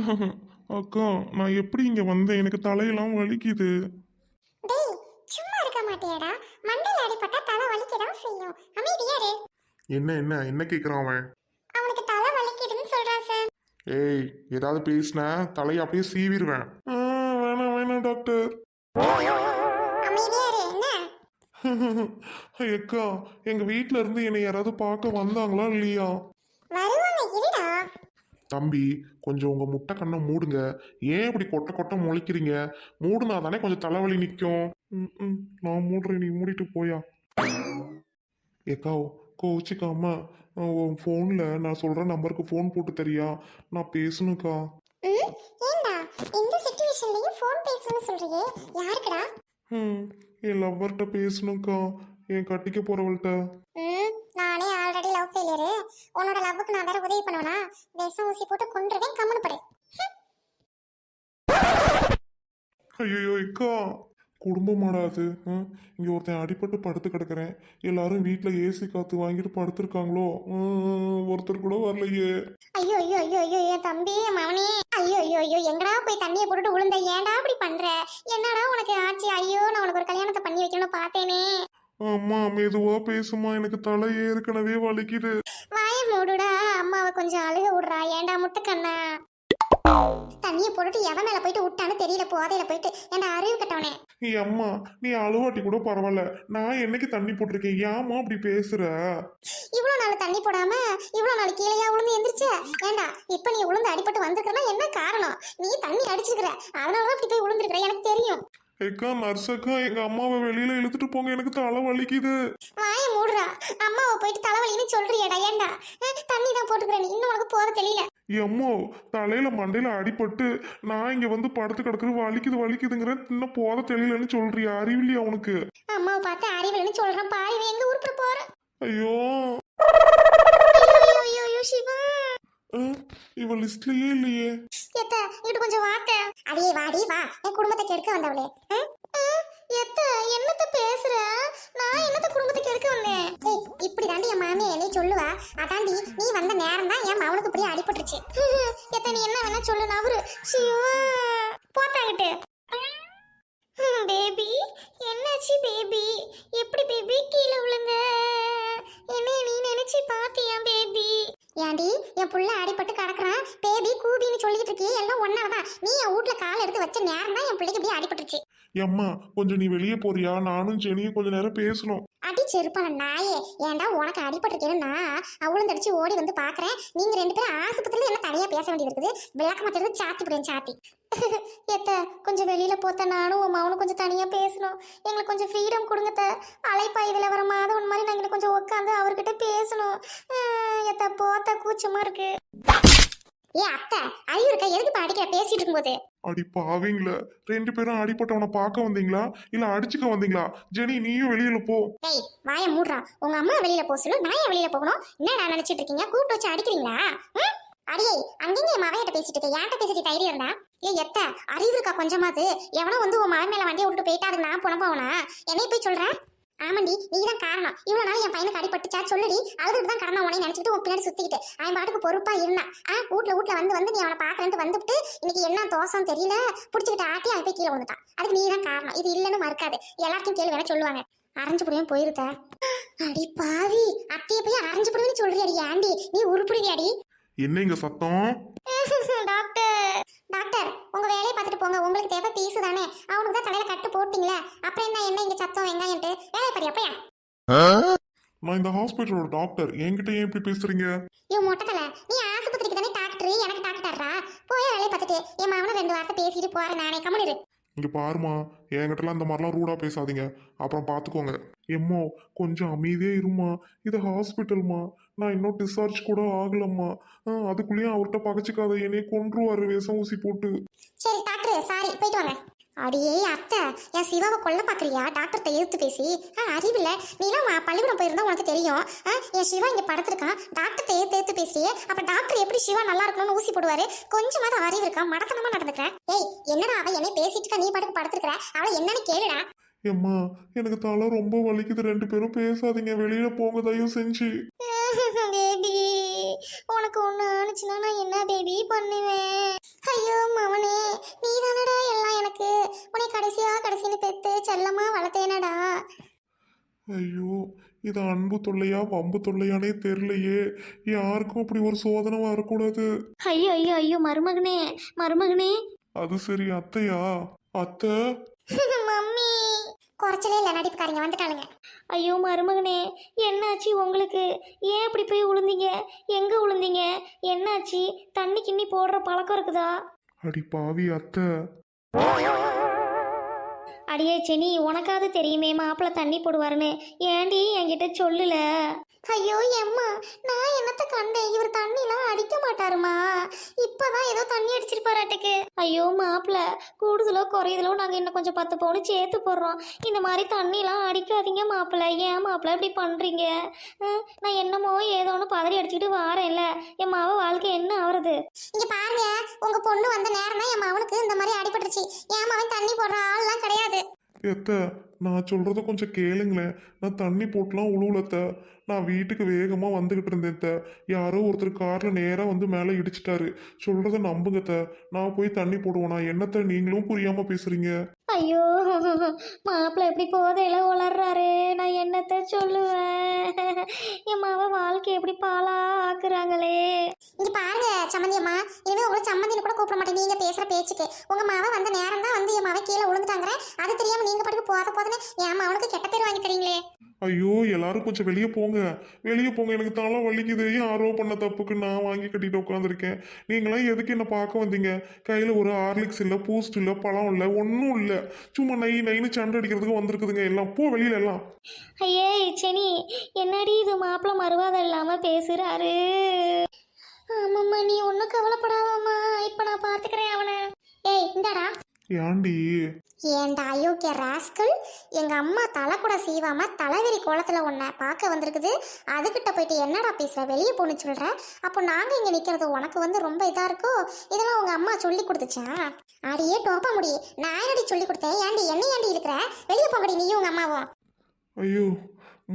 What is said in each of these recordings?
அக்கா நான் எப்படி இங்க வந்தேன்? எனக்கு தலையெல்லாம் வலிக்குது. டேய் சும்மா இருக்க மாட்டியாடா. மண்டையில அடிபட்டா தலை வலிக்கதான் செய்யும். அமைதியா இரு. என்ன என்ன? என்ன கேக்குறான் அவன்? அவனுக்கு தலை வலிக்குதுன்னு சொல்றான் சார். ஏய் ஏதாவது பேசின தலையை அப்படியே சீவிடுவேன் ஆ, வேணாம் வேணாம் டாக்டர். அமைதியா இரு என்ன? அக்கா எங்க வீட்ல இருந்து என்னை யாராவது பார்க்க வந்தாங்களா இல்லையா? வருவாங்க தம்பி கொஞ்சம் உங்க முட்டை கண்ணை மூடுங்க. ஏன் இப்படி கொட்ட கொட்ட முழிக்கிறீங்க? மூடுனா தானே கொஞ்சம் தலைவலி நிற்கும் ம், நான் மூடுறேன் நீ மூடிட்டு போயா. ஏக்கா கோச்சிக்காம உன் ஃபோனில் நான் சொல்கிற நம்பருக்கு ஃபோன் போட்டு தரியா? நான் பேசணுக்கா என் லவ்வர்கிட்ட பேசணுக்கா என் கட்டிக்க போகிறவள்கிட்ட ம் நானே ஃபெயிலியரு உன்னோட லவ்வுக்கு நான் வேற உதவி பண்ணுவேனா? விஷம் ஊசி போட்டு கொன்றுவேன் கம்முனு படு. ஐயோ அக்கா குடும்பமாடா அது. இங்கே ஒருத்தன் அடிபட்டு படுத்து கிடக்குறேன். எல்லாரும் வீட்டில் ஏசி காற்று வாங்கிட்டு படுத்திருக்காங்களோ? ம், ஒருத்தர் கூட வரலையே. ஐயோ ஐயோ ஐயோ ஐயோ என் தம்பி என் மவனே. ஐயோ ஐயோ ஐயோ எங்கடா போய் தண்ணியை போட்டுட்டு விழுந்த ஏன்டா அப்படி பண்ற? என்னடா உனக்கு ஆச்சு? ஐயோ நான் உனக்கு ஒரு கல்யாணத்தை பண்ணி வைக்கணும்னு பார்த்தேனே அம்மா மெதுவா பேசுமா எனக்கு தலை ஏற்கனவே வலிக்குது. வாய மூடுடா அம்மாவை கொஞ்சம் அழுக விடுறா. ஏன்டா முட்டைக்கண்ணா தண்ணியை போட்டுட்டு எவன் மேல போயிட்டு விட்டான்னு தெரியல போதையில போயிட்டு. ஏன்டா அறிவு கட்டவனே? நீ அம்மா நீ அழுவாட்டி கூட பரவாயில்ல. நான் என்னைக்கு தண்ணி போட்டிருக்கேன்? ஏம்மா அப்படி பேசுற? இவ்வளோ நாள் தண்ணி போடாம இவ்வளோ நாள் கீழேயா உளுந்து எந்திரிச்ச? ஏண்டா இப்போ நீ உளுந்து அடிபட்டு வந்திருக்கனா என்ன காரணம்? நீ தண்ணி அடிச்சிருக்கிற. அதனால தான் இப்படி போய் விழுந்திருக்கிற எனக்கு தெரியும். ஏக்கா நர்ஸக்கா எங்க அம்மாவை வெளியில இழுத்துட்டு போங்க எனக்கு தலை வலிக்குது வாய மூடுறா. அம்மாவை போயிட்டு தலைவலின்னு சொல்றியடா ஏண்டா தண்ணி தான் போட்டுக்கிறேன் இன்னும் உனக்கு போத தெரியல. எம்மோ தலையில மண்டையில அடிபட்டு நான் இங்க வந்து படுத்து கிடக்குறது வலிக்குது வலிக்குதுங்கிற இன்னும் போத தெரியலன்னு சொல்றியா? அறிவில்லையா உனக்கு? அம்மாவை பார்த்து அறிவில்னு சொல்றேன் பாரு எங்க ஊருக்கு போற ஐயோ ஐயோ ஐயோ சிவா. இவ லிஸ்ட்லயே இல்லையே. எத்த இங்கிட்டு கொஞ்சம் வாத்த. அடியே வாடி வா. என் குடும்பத்தை கெடுக்க வந்தவளே. எத்த என்னத்த பேசுற? நான் என்னத்த குடும்பத்தை கெடுக்க வந்தேன்? ஏய் இப்படி தாண்டி என் மாமியா என்னை சொல்லுவா. அதாண்டி நீ வந்த நேரம் தான் என் மவனுக்கு இப்படி அடிபட்டுருச்சு. எத்த நீ என்ன வேணா சொல்லு நவரு சிவா போத்தாங்கிட்டு என் புள்ள அடிபட்டு கிடக்குறான். பேபி கூபின்னு சொல்லிட்டு இருக்கியே எல்லாம் ஒன்னாதான் நீ என் வீட்டுல கால் எடுத்து வச்ச நேரம் தான் என் பிள்ளைக்கு இப்படி அடிபட்டுருச்சு. எம்மா கொஞ்சம் நீ வெளியே போறியா? நானும் ஜெனியும் கொஞ்ச நேரம் பேசணும். அடி செருப்பான நாயே. ஏன்டா உனக்கு அடிபட்டிருக்கேன்னு நான் அவளும் தடிச்சு ஓடி வந்து பாக்குறேன். நீங்க ரெண்டு பேரும் ஆஸ்பத்திரியில என்ன தனியா பேச வேண்டியது இருக்குது? விளக்க மாத்திரம் சாத்தி போடுவேன் சாத்தி. எத்த கொஞ்சம் வெளியில போத்த நானும் உன் மவனும் கொஞ்சம் தனியா பேசணும். எங்களுக்கு கொஞ்சம் ஃப்ரீடம் கொடுங்க த அலைப்பா இதுல வர மாதவன் மாதிரி நாங்க கொஞ்சம் உட்காந்து அவர்கிட்ட பேசணும். எத்த போத்த கூச்சமா இருக்கு. ஏ அத்தை இருக்கா? எதுக்கு அடிக்கிற? பேசிட்டு இருக்கும்போது. அடி பாவீங்கள ரெண்டு பேரும் அடிப்பட்டவனை பார்க்க வந்தீங்களா? இல்ல அடிச்சுக்க வந்தீங்களா? ஜெனி நீயும் வெளியில போ. ஏய் வாய மூடுறா. உங்க அம்மா வெளியில போக சொல்லு. நான் ஏன் வெளியில போகணும்? என்னடா நினைச்சிட்டு இருக்கீங்க? கூப்பிட்டு வச்சு அடிக்கிறீங்களா? அடியே அங்கங்க என் மவையிட்ட பேசிட்டு இருக்க. ஏன்ட்ட பேசிட்டு தைரியம் இருந்தா? ஏ எத்த அறிவு இருக்கா கொஞ்சமாவது? எவனோ வந்து உன் மகன் மேல வண்டியை விட்டு போயிட்டா அதுக்கு நான் போன போவனா என்னைய போய் சொல்றேன் ஆமாண்டி நீ தான் காரணம். இவ்வளவு நாள் என் பையனுக்கு அடிபட்டுச்சா? சொல்லுடி. அழுதுட்டு தான் கடந்த உனைய நினைச்சிட்டு உன் பின்னாடி சுத்திக்கிட்டு. அவன் பாட்டுக்கு பொறுப்பா இருந்தான். ஆ வீட்ல வீட்ல வந்து வந்து நீ அவனை பாக்குறேன்ட்டு வந்துட்டு இன்னைக்கு என்ன தோசம் தெரியல புடிச்சுக்கிட்டு ஆட்டி அவன் போய் கீழே விழுந்துட்டான். அதுக்கு நீ தான் காரணம். இது இல்லைன்னு மறுக்காது. எல்லாத்தையும் கேள்வி வேணா சொல்லுவாங்க. அரைஞ்சு புடியும் போயிருக்க. அடி பாவி. அத்தைய போய் அரைஞ்சு புடின்னு சொல்றியாடி ஆண்டி நீ உருப்பிடுவியாடி? என்ன இங்க சத்தம்? டாக்டர். டாக்டர் உங்க வேலையை பார்த்துட்டு போங்க. உங்களுக்கு தேவை பீஸு தானே. அவனுக்கு தான் தலையில கட்டு போட்டீங்களே. அப்புறம் என்ன என்ன இங்க சத்தம் வெங்காயம்ட்டு? வேலையை பாரு அப்பயா. நான் இந்த ஹாஸ்பிட்டலோட டாக்டர். என்கிட்ட ஏன் இப்படி பேசுறீங்க? ஐயோ மொட்டத்தல நீ ஆஸ்பத்திரிக்கு தானே டாக்டர்? எனக்கு டாக்டர்ரா போய் வேலையை பார்த்துட்டு என் மாவன ரெண்டு வார்த்தை பேசிட்டு போறேன் நானே. கம்முனிரு இங்கே பாருமா என்கிட்டலாம் இந்த மாதிரிலாம் ரூடாக பேசாதீங்க. அப்புறம் பார்த்துக்கோங்க எம்மோ கொஞ்சம் அமைதியே இருமா இது ஹாஸ்பிட்டல்மா நான் இன்னும் டிஸ்சார்ஜ் கூட ஆகலம்மா. அதுக்குள்ளேயும் அவர்கிட்ட பகச்சிக்காத என்னையே கொன்றுவாரு விஷம் ஊசி போட்டு. சரி டாக்டர் சாரி போயிட்டு வாங்க. அடியே அத்தை என் சிவாவை கொல்ல பாக்குறியா? டாக்டர்கிட்ட எதிர்த்து பேசி. ஆ அறிவில்ல. நீலாம் பள்ளிக்கூடம் போயிருந்தா உனக்கு தெரியும். ஆ, என் சிவா இங்க படுத்திருக்கான். டாக்டர்கிட்ட எதிர்த்து எதிர்த்து பேசுறியே. அப்ப டாக்டர் எப்படி சிவா நல்லா இருக்கணும்னு ஊசி போடுவாரு? கொஞ்சமாவது அறிவு இருக்கா? மடத்தனமா நடந்துக்கிறேன். ஏய் என்னடா அவ என்ன பேசிட்டு இருக்கா? நீ பாட்டுக்கு படுத்துருக்கிற? அவளை என்னன்னு கேளுடா. எம்மா எனக்கு தலை ரொம்ப வலிக்குது. ரெண்டு பேரும் பேசாதீங்க. வெளியில போங்க தயவு செஞ்சு. உனக்கு ஒன்று ஆனிச்சுன்னா நான் என்ன பேபி பண்ணுவேன்? ஐயோ மவனே நீ தானடா எல்லாம் எனக்கு. உன்னை கடைசியா கடைசின்னு பெத்து செல்லமா வளர்த்தேனடா. ஐயோ இது அன்பு தொல்லையா வம்பு தொல்லையானே தெரியலையே. யாருக்கும் அப்படி ஒரு சோதனை வரக்கூடாது. ஐயோ ஐயோ ஐயோ மருமகனே மருமகனே. அது சரி அத்தையா? அத்தை? மம்மி. குறைச்சலே இல்லை நடிப்புக்காரங்க வந்துட்டாளுங்க. ஐயோ மருமகனே என்னாச்சு உங்களுக்கு? ஏன் இப்படி போய் விழுந்தீங்க எங்கே விழுந்தீங்க என்னாச்சு? தண்ணி கிண்ணி போடுற பழக்கம் இருக்குதா? அடி பாவி அத்தை. அடியே செனி உனக்காவது தெரியுமே மாப்பிள்ளை தண்ணி போடுவாருன்னு. ஏண்டி என்கிட்ட சொல்லல? ஐயோ எம்மா நான் என்னத்த கண்டேன்? இவர் தண்ணிலாம் அடிக்க மாட்டாருமா? இப்பதான் ஏதோ தண்ணி அடிச்சிருப்பாராட்டுக்கு ஐயோ மாப்பிள்ளை கூடுதலோ குறையுதலோ நாங்கள் இன்னும் கொஞ்சம் பத்து பவுன் சேர்த்து போடுறோம். இந்த மாதிரி தண்ணிலாம் அடிக்காதீங்க மாப்பிள்ளை ஏன் மாப்பிள்ளை இப்படி பண்ணுறீங்க நான் என்னமோ ஏதோன்னு பதறி அடிச்சுக்கிட்டு வாரேன்ல. என் மாவ வாழ்க்கை என்ன ஆகுறது இங்க பாருங்க உங்க பொண்ணு வந்த நேரம் தான் என் மவனுக்கு இந்த மாதிரி அடிபட்டுருச்சு. என் மவன் தண்ணி போடுற ஆள்லாம் கிடையாது. எத்த நான் சொல்றத கொஞ்சம் கேளுங்களேன் நான் தண்ணி போட்டுலாம் உழுவுலத்த நான் வீட்டுக்கு வேகமா வந்துகிட்டு இருந்தேன் யாரோ ஒருத்தர் கார்ல நேரா வந்து மேலே இடிச்சிட்டாரு. சொல்றத நம்புங்க நான் போய் தண்ணி போடுவேனா என்னத்த நீங்களும் புரியாம பேசுறீங்க? ஐயோ மாப்பிள்ளை எப்படி போதையில உளர்றாரு? நான் என்னத்த சொல்லுவேன்? என் மாவ வாழ்க்கை எப்படி பாலா ஆக்குறாங்களே இங்க பாருங்க சம்மந்தி அம்மா. இனிமே உங்களை சம்மந்தின்னு கூட கூப்பிட மாட்டேன். நீங்க பேசுற பேச்சுக்கு. உங்க மாவ வந்த நேரம் தான் வந்து என் மாவன் கீழே விழுந்துட்டாங்க அது தெரியாம நீங்க பாட்டுக்கு போத போதுன்னு என் மாவனுக்கு கெட்ட பேர் வாங்கி தரீங்களே. ஐயோ எல்லாரும் கொஞ்சம் வெளியே போங்க. வெளியே போங்க. எனக்கு தலை வலிக்குது. யாரோ பண்ண தப்புக்கு நான் வாங்கி கட்டிட்டு உட்காந்துருக்கேன் நீங்களாம் எதுக்கு என்ன பார்க்க வந்தீங்க? கையில் ஒரு ஹார்லிக்ஸ் இல்லை பூஸ்ட் இல்லை பழம் இல்லை ஒன்றும் இல்லை. சும்மா நை நைன்னு சண்டை அடிக்கிறதுக்கு வந்திருக்குதுங்க எல்லாம். போ வெளியில எல்லாம். ஐயே செனி. என்னடி இது மாப்பிள்ளை மறுவாதம் இல்லாம பேசுறாரு? ஆமாம்மா நீ ஒன்றும் கவலைப்படாதம்மா. இப்போ நான் பார்த்துக்கிறேன் அவனை. ஏய் இந்தாடா. ஏண்டி? ஏன்டா அயோக்கிய ராஸ்கல் எங்க அம்மா தலை கூட சீவாம தலைவெறி கோலத்துல உன்னை பார்க்க வந்திருக்குது. அதுகிட்ட போயிட்டு என்னடா பேசுற? வெளியே போன்னு சொல்ற? அப்போ நாங்க இங்க நிக்கிறது உனக்கு வந்து ரொம்ப இதா இருக்கோ? இதெல்லாம் உங்க அம்மா சொல்லி கொடுத்துச்சா? அடியே டோப்ப முடி. நான் என்னடி சொல்லி கொடுத்தேன்? ஏண்டி என்ன ஏண்டி இருக்கிற வெளியே போங்கடி நீயும் உங்க அம்மாவும். ஐயோ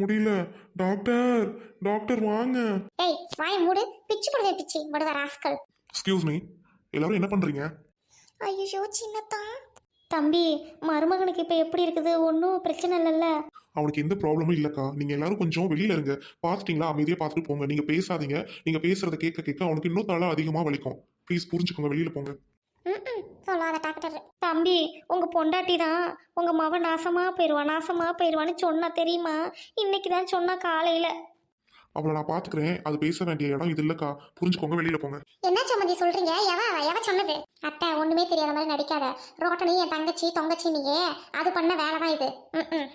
முடியல. டாக்டர் டாக்டர் வாங்க. ஏய் வாய் மூடு. பிச்சு போடுவேன் பிச்சு. முடுவ ராஸ்கல். எக்ஸ்கியூஸ் மீ எல்லாரும் என்ன பண்றீங்க? ஐயோ சின்னத்தான் தம்பி மருமகனுக்கு இப்போ எப்படி இருக்குது? ஒன்றும் பிரச்சனை இல்லைல்ல. அவனுக்கு எந்த ப்ராப்ளமும் இல்லக்கா. நீங்க எல்லாரும் கொஞ்சம் வெளியில இருங்க. பார்த்துட்டீங்களா? அமைதியா பார்த்துட்டு போங்க. நீங்க பேசாதீங்க. நீங்க பேசுறத கேட்க கேட்க அவனுக்கு இன்னும் தலை அதிகமா வலிக்கும். ப்ளீஸ் புரிஞ்சுக்கோங்க. வெளியில போங்க. ம் சொல்லாத டாக்டர். தம்பி உங்க பொண்டாட்டி தான் உங்க மவ நாசமா போயிடுவா நாசமா போயிடுவான்னு சொன்னா தெரியுமா? இன்னைக்கு தான் சொன்னா காலையில. அவளை நான் பாத்துக்கிறேன். அது பேச வேண்டிய இடம் இது இல்லக்கா. புரிஞ்சுக்கோங்க வெளியில போங்க. என்ன சம்மந்தி சொல்றீங்க? எவ எவ சொன்னது? அத்தை ஒண்ணுமே தெரியாத மாதிரி நடிக்காத. ரோட்டனி என் தங்கச்சி தொங்கச்சி நீயே அது பண்ண வேலை தான் இது. ம்.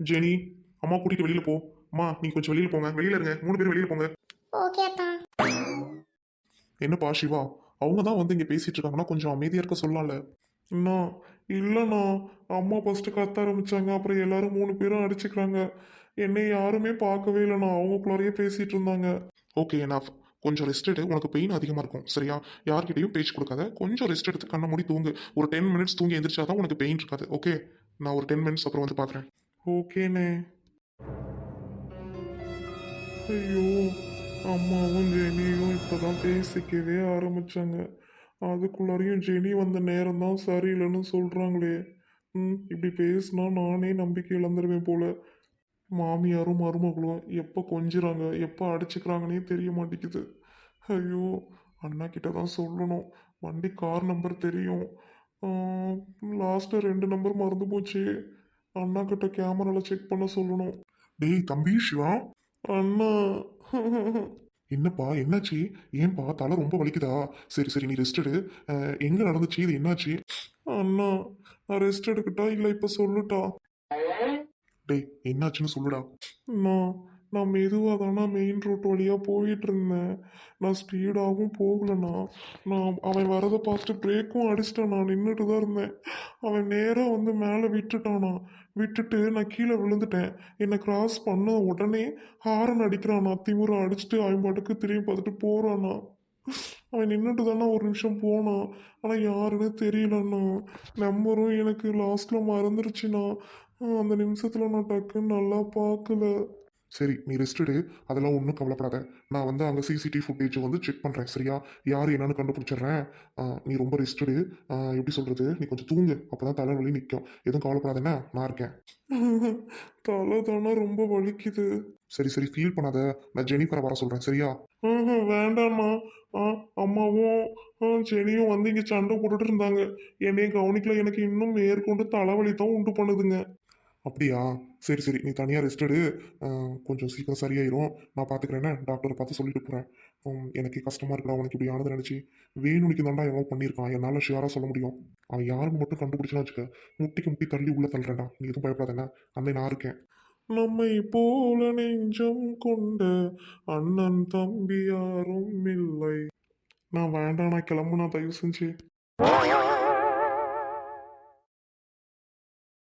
ஜெனி அம்மா கூட்டிட்டு வெளியில போ. அம்மா நீங்க கொஞ்சம் வெளியில போங்க. வெளியில இருங்க. மூணு பேர் வெளியில போங்க. ஓகே தான் என்னப்பா சிவா? அவங்க தான் வந்து இங்கே பேசிகிட்டு இருக்காங்கன்னா கொஞ்சம் அமைதியாக இருக்க சொல்லலாம்ல அண்ணா இல்லைண்ணா அம்மா ஃபஸ்ட்டு கத்த ஆரம்பித்தாங்க அப்புறம் எல்லாரும் மூணு பேரும் அடிச்சுக்கிறாங்க. என்னை யாருமே பார்க்கவே இல்லைண்ணா அவங்களுக்குள்ளாரையே பேசிகிட்டு இருந்தாங்க. ஓகே நான் கொஞ்சம் ரெஸ்ட் எடு. உனக்கு பெயின் அதிகமாக இருக்கும். சரியா? யார்கிட்டையும் பேச்சு கொடுக்காத. கொஞ்சம் ரெஸ்ட் எடுத்து கண்ணை மூடி தூங்கு. ஒரு டென் மினிட்ஸ் தூங்கி எந்திரிச்சா தான் உனக்கு பெயின் இருக்காது. ஓகே நான் ஒரு டென் மினிட்ஸ் அப்புறம் வந்து பார்க்குறேன் ஓகேண்ணே ஐயோ. அம்மாவும் ஜெனியும் இப்போதான் பேசிக்கவே ஆரம்பிச்சாங்க. அதுக்குள்ளாரையும் ஜெனி வந்த நேரம் தான் சரியில்லைன்னு சொல்கிறாங்களே ம் இப்படி பேசினா நானே நம்பிக்கை இழந்துருவேன் போல. மாமியாரும் மருமகளும் எப்போ கொஞ்சிறாங்க எப்போ அடிச்சுக்கிறாங்கன்னே தெரிய மாட்டேங்குது. ஐயோ அண்ணா கிட்ட தான் சொல்லணும். வண்டி கார் நம்பர் தெரியும். லாஸ்ட்டு ரெண்டு நம்பர் மறந்து போச்சு. அண்ணா கிட்ட கேமராவில் செக் பண்ண சொல்லணும். டேய் தம்பி சிவா. அண்ணா என்னப்பா என்னாச்சு? ஏன்பா தலை ரொம்ப வலிக்குதா? சரி சரி நீ ரெஸ்ட் எடு. எங்க நடந்துச்சு? இது என்னாச்சு? அண்ணா நான் ரெஸ்ட் எடுக்கட்டா? இல்ல இப்ப சொல்லுட்டா டேய் என்னாச்சுன்னு சொல்லுடா. நான் நான் மெதுவாக தானே மெயின் ரோட் வழியாக போயிட்டு இருந்தேன். நான் ஸ்பீடாகவும் போகலண்ணா. நான் அவன் வரதை பார்த்துட்டு பிரேக்கும் அடிச்சிட்டான். நான் நின்றுட்டு தான் இருந்தேன். அவன் நேராக வந்து மேலே விட்டுட்டானா. விட்டுட்டு நான் கீழே விழுந்துட்டேன். என்னை கிராஸ் பண்ண உடனே ஹாரன் அடிக்கிறானா. திமுறை அடிச்சுட்டு அவன் பாட்டுக்கு திரும்பி பார்த்துட்டு போகிறானா அவன் நின்றுட்டு தானே ஒரு நிமிஷம் போனான். ஆனால் யாருன்னு தெரியலண்ணா. நம்பரும் எனக்கு லாஸ்ட்டில் மறந்துருச்சுண்ணா. அந்த நிமிஷத்தில் நான் டக்குன்னு நல்லா பார்க்கல. சரி நீ ரெஸ்ட் எடு. அதெல்லாம் ஒன்றும் கவலைப்படாத. நான் வந்து அங்கே சிசிடிவி ஃபுட்டேஜ் வந்து செக் பண்ணுறேன் சரியா? யார் என்னன்னு கண்டுபிடிச்சிடுறேன். நீ ரொம்ப ரெஸ்ட் எடு. எப்படி சொல்கிறது நீ கொஞ்சம் தூங்கு. அப்போ தான் தலைவலி நிற்கும் எதுவும் கவலைப்படாதேன்னா நான் இருக்கேன். தலை தானே ரொம்ப வலிக்குது. சரி சரி ஃபீல் பண்ணாத. நான் ஜெனிஃபரை வர சொல்கிறேன் சரியா? வேண்டாம்மா. அம்மாவும் ஜெனியும் வந்து இங்கே சண்டை போட்டுட்டு இருந்தாங்க. என்னைய கவனிக்கல. எனக்கு இன்னும் மேற்கொண்டு தலைவலி தான் உண்டு பண்ணுதுங்க. அப்படியா? சரி சரி. நீ தனியாக ரெஸ்ட் எடு. கொஞ்சம் சீக்கிரம் சரியாயிரும். நான் பார்த்துக்கிறேன்னு டாக்டரை பார்த்து சொல்லிட்டு போகிறேன் எனக்கு கஷ்டமாக இருக்கா உனக்கு இப்படி ஆனது நினச்சி. வேணுனிக்கு தாண்டா எவ்வளோ பண்ணியிருக்கான். என்னால் ஷியராக சொல்ல முடியும். அவன் யாருக்கு மட்டும் கண்டுபிடிச்சுன்னு வச்சுக்க. முட்டிக்கு முட்டி தள்ளி உள்ளே தள்ளுறேன்டா. நீ எதுவும் பயப்படாதேன்னா அந்த நான் இருக்கேன். நம்மை போல நெஞ்சம் கொண்ட அண்ணன் தம்பி யாரும் இல்லை. நான் வேண்டாம் நான் கிளம்புனா தயவு செஞ்சு.